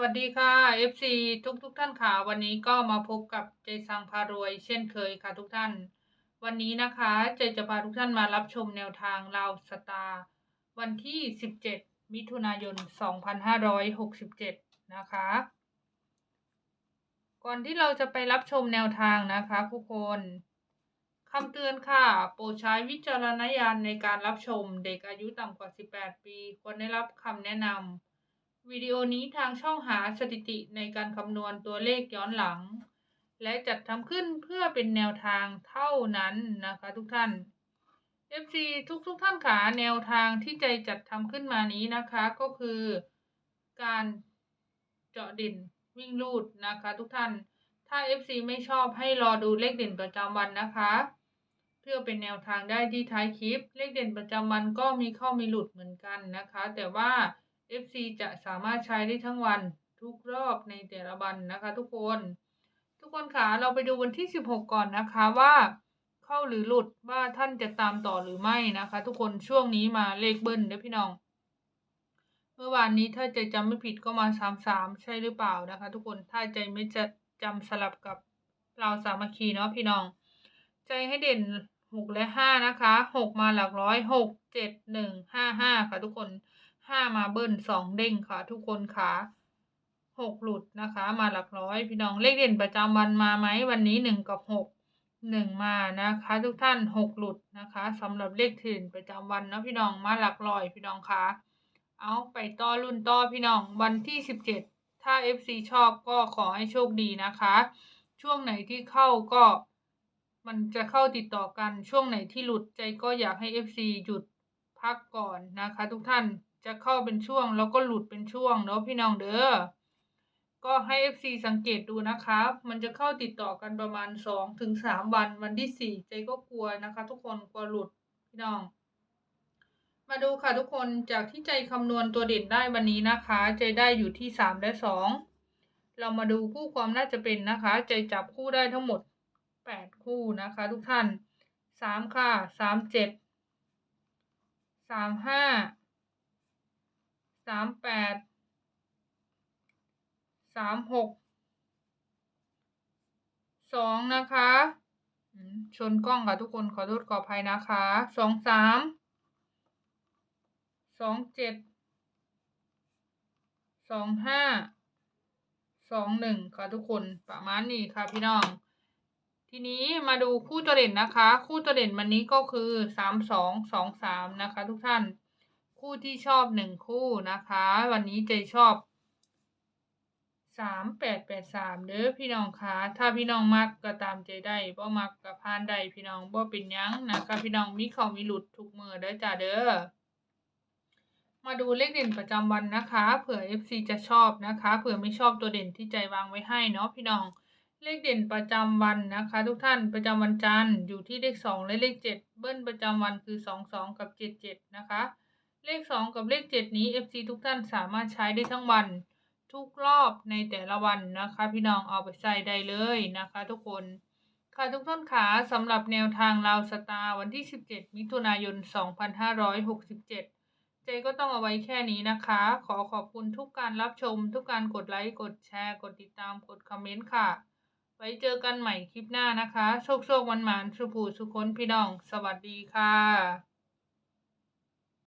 วัสดีค่ะ FC ทุกทุกๆท่านค่ะ วันนี้ก็มาพบกับเจสังพารวย เช่นเคยค่ะทุกท่าน วันนี้นะคะเจจะพาทุกท่านมารับชมแนวทางลาวสตาร์วันที่ 17 มิถุนายน 2567 นะคะ ก่อนที่เราจะไปรับชมแนวทางนะคะทุกคนคำเตือนค่ะ โปรดใช้วิจารณญาณในการรับชมเด็กอายุต่ำกว่า 18 ปี ควรได้รับคำแนะนำ วิดีโอนี้ทางช่องหาสถิติในการคำนวณตัวเลขย้อนหลัง และจัดทำขึ้นเพื่อเป็นแนวทางเท่านั้นนะคะทุกท่าน FC ทุกทุกๆท่านขาแนวทางที่ใจจัดทำขึ้นมานี้นะคะก็คือ การเจาะด่นวิ่งลูดนะคะทุกท่าน ถ้า FC ไม่ชอบให้รอดูเลขเด่นประจำวันนะคะ เพื่อเป็นแนวทางได้ที่ท้ายคลิป เลขเด่นประจำวันก็มีเข้ามีหลุดเหมือนกันนะคะ แต่ว่า FC จะสามารถใช้ได้ทั้งวันทุกรอบในแต่ละวันนะคะทุกคน ทุกคนค่ะเราไปดูวันที่ 16 ก่อนนะคะว่า เข้าหรือหลุดว่าท่านจะตามต่อหรือไม่นะคะ ทุกคนช่วงนี้มาเลขเบิ้ลเด้อพี่น้อง เมื่อวานนี้ถ้าใจจำไม่ผิดก็มาสามสามใช่หรือเปล่านะคะ ทุกคนถ้าใจไม่จะจำสลับกับเราสามัคคีเนาะพี่น้อง ใจให้เด่นหกและห้านะคะหกมาหลักร้อยหกเจ็ดหนึ่งห้าห้าค่ะทุกคน ห้ามาเบิ้ลสองเด้งค่ะ ทุกคนค่ะหกหลุดนะคะ มาหลักร้อยพี่น้องเลขเด่นประจำวันมาไหมวันนี้หนึ่งกับหกหนึ่งมานะคะ ทุกท่านหกหลุดนะคะสำหรับเลขถิ่นประจำวันนะพี่น้องมาหลักร้อยพี่น้องค่ะเอาไปต่อรุ่นต่อพี่น้องวันที่สิบเจ็ดถ้า FC ชอบก็ขอให้โชคดีนะคะ ช่วงไหนที่เข้าก็มันจะเข้าติดต่อกันช่วงไหนที่หลุดใจก็อยากให้ FC หยุดพักก่อนนะคะ ทุกท่าน จะเข้าเป็นช่วงแล้วก็หลุดเป็นช่วงเนาะพี่น้องเด้อ ก็ให้ FC สังเกตดูนะคะมันจะเข้าติดต่อกันประมาณสองถึงสามวัน วันที่สี่ใจก็กลัวนะคะ ทุกคนกลัวหลุดพี่น้อง มาดูค่ะทุกคนจากที่ใจคำนวณตัวเด่นได้วันนี้นะคะ ใจได้อยู่ที่สามและสองเรามาดูคู่ความน่าจะเป็นนะคะ ใจจับคู่ได้ทั้งหมดแปดคู่นะคะ ทุกท่านสามค่ะสามเจ็ด สามแปดสามหกสองนะคะชนกล้องค่ะทุกคนขอโทษขออภัยนะคะสองสามสองเจ็ดสองห้าสองหนึ่งค่ะทุกคนประมาณนี้ค่ะพี่น้อง ทีนี้มาดูคู่ตัวเด่นนะคะ คู่ตัวเด่นวันนี้ก็คือสามสองสองสามนะคะ ทุกท่าน คู่ที่ชอบหนึ่งคู่นะคะ วันนี้ใจชอบสามแปดแปดสามเด้อพี่น้องคะถ้าพี่น้องมักก็ตามใจได้บ่มักก็พานได้พี่น้องบ่เป็นยังนะคะ พี่น้องมีเขามีหลุดทุกมือเด้อจ้าเด้อมาดูเลขเด่นประจำวันนะคะ เผื่อ FC จะชอบนะคะ เผื่อไม่ชอบตัวเด่นที่ใจวางไว้ให้เนาะพี่น้อง เลขเด่นประจำวันนะคะ ทุกท่านประจำวันจันทร์อยู่ที่เลขสองและเลขเจ็ดเบิ้ลประจำวันคือสองสองกับเจ็ดเจ็ดนะคะ เลขสองกับเลขเจ็ดนี้ FC ทุกท่านสามารถใช้ได้ทั้งวัน ทุกรอบในแต่ละวันนะคะ พี่น้องเอาไปใส่ได้เลยนะคะ ทุกคนค่ะทุกท่านขาสำหรับแนวทางลาวสตาร์วันที่ 17 มิถุนายน 2567 เจก็ต้องเอาไว้แค่นี้นะคะ ขอขอบคุณทุกการรับชม ทุกการกดไลค์กดแชร์ กดติดตามกดคอมเมนต์ค่ะ ไว้เจอกันใหม่คลิปหน้านะคะ โชคโชควันหมานสุภูสุคนพี่น้อง สวัสดีค่ะ